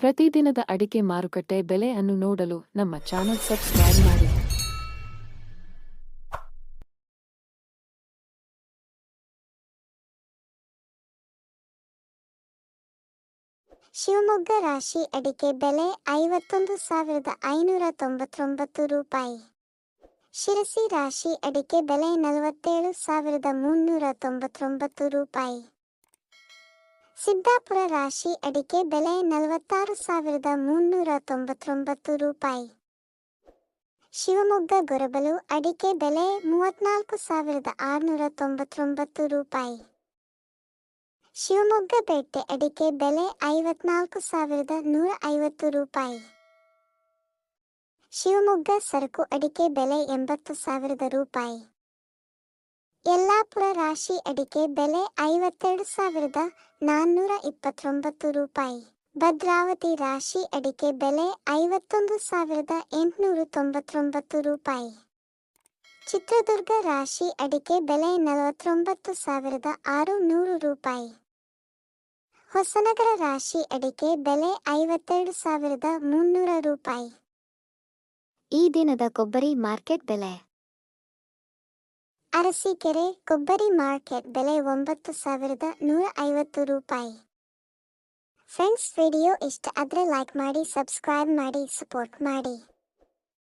ಪ್ರತಿದಿನದ ಅಡಿಕೆ ಮಾರುಕಟ್ಟೆ ಬೆಲೆ ಅನ್ನು ನೋಡಲು ನಮ್ಮ ಚಾನೆಲ್ ಸಬ್ಸ್ಕ್ರೈಬ್ ಮಾಡಿ. ಶಿವಮೊಗ್ಗ ರಾಶಿ ಅಡಿಕೆ ಬೆಲೆ ಐವತ್ತೊಂದು ಸಾವಿರದ ಐನೂರ ತೊಂಬತ್ತೊಂಬತ್ತು ರೂಪಾಯಿ. ಶಿರಸಿ ರಾಶಿ ಅಡಿಕೆ ಬೆಲೆ ನಲವತ್ತೇಳು ಸಾವಿರದ ಮುನ್ನೂರ ತೊಂಬತ್ತೊಂಬತ್ತು ರೂಪಾಯಿ. ಸಿದ್ದಾಪುರ ರಾಶಿ ಅಡಿಕೆ ಬೆಲೆ ನಲವತ್ತಾರು ಸಾವಿರದ ಮುನ್ನೂರ ತೊಂಬತ್ತೊಂಬತ್ತು ರೂಪಾಯಿ. ಶಿವಮೊಗ್ಗ ಗೊರಬಲು ಅಡಿಕೆ ಬೆಲೆ ಮೂವತ್ನಾಲ್ಕು ಸಾವಿರದ ಆರುನೂರ ತೊಂಬತ್ತೊಂಬತ್ತು ರೂಪಾಯಿ. ಶಿವಮೊಗ್ಗ ಪೇಟೆ ಅಡಿಕೆ ಬೆಲೆ ಐವತ್ನಾಲ್ಕು ಸಾವಿರದ ನೂರ ಐವತ್ತು ರೂಪಾಯಿ. ಶಿವಮೊಗ್ಗ ಸರಕು ಅಡಿಕೆ ಬೆಲೆ ಎಂಬತ್ತು ಸಾವಿರದ ರೂಪಾಯಿ. ಯಲ್ಲಾಪುರ ರಾಶಿ ಅಡಿಕೆ ಬೆಲೆ ಐವತ್ತೆರಡು ಸಾವಿರದ ನಾನ್ನೂರ ಇಪ್ಪತ್ತೊಂಬತ್ತು ರೂಪಾಯಿ. ಭದ್ರಾವತಿ ರಾಶಿ ಅಡಿಕೆ ಬೆಲೆ ಐವತ್ತೊಂದು ಸಾವಿರದ ಎಂಟುನೂರ ತೊಂಬತ್ತೊಂಬತ್ತು ರೂಪಾಯಿ. ಚಿತ್ರದುರ್ಗ ರಾಶಿ ಅಡಿಕೆ ಬೆಲೆ ನಲವತ್ತೊಂಬತ್ತು ಸಾವಿರದ ಆರು ನೂರು ರೂಪಾಯಿ. ಹೊಸನಗರ ರಾಶಿ ಅಡಿಕೆ ಬೆಲೆ ಐವತ್ತೆರಡು ಸಾವಿರದ ಮುನ್ನೂರ ರೂಪಾಯಿ. ಈ ದಿನದ ಕೊಬ್ಬರಿ ಮಾರ್ಕೆಟ್ ಬೆಲೆ ಅರಸೀಕೆರೆ ಕೊಬ್ಬರಿ ಮಾರ್ಕೆಟ್ ಬೆಲೆ ಒಂಬತ್ತು ಸಾವಿರದ ನೂರ ಐವತ್ತು ರೂಪಾಯಿ. ಫ್ರೆಂಡ್ಸ್, ವಿಡಿಯೋ ಇಷ್ಟ ಆದರೆ ಲೈಕ್ ಮಾಡಿ ಸಬ್ಸ್ಕ್ರೈಬ್ ಮಾಡಿ ಸಪೋರ್ಟ್ ಮಾಡಿ.